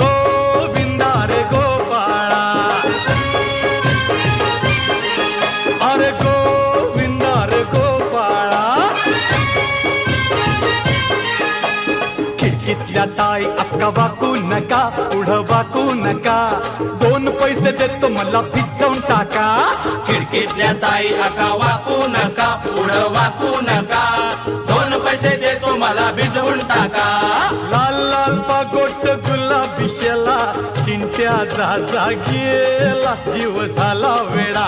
गोविंदा रे गोपाळा अरे गोविंदा रे गोपाळा खिडकीतल्या ताई अक्का वाकू नका पुढं वाकू नका दोन पैसे देतो मला टाका खिडकीतल्या ताई आका वाकू नका पुढं वाकू नका मला भिजवून टाका. लाल लाल पागोट गुलाबी शेला चिंट्या जागेला जीव झाला वेळा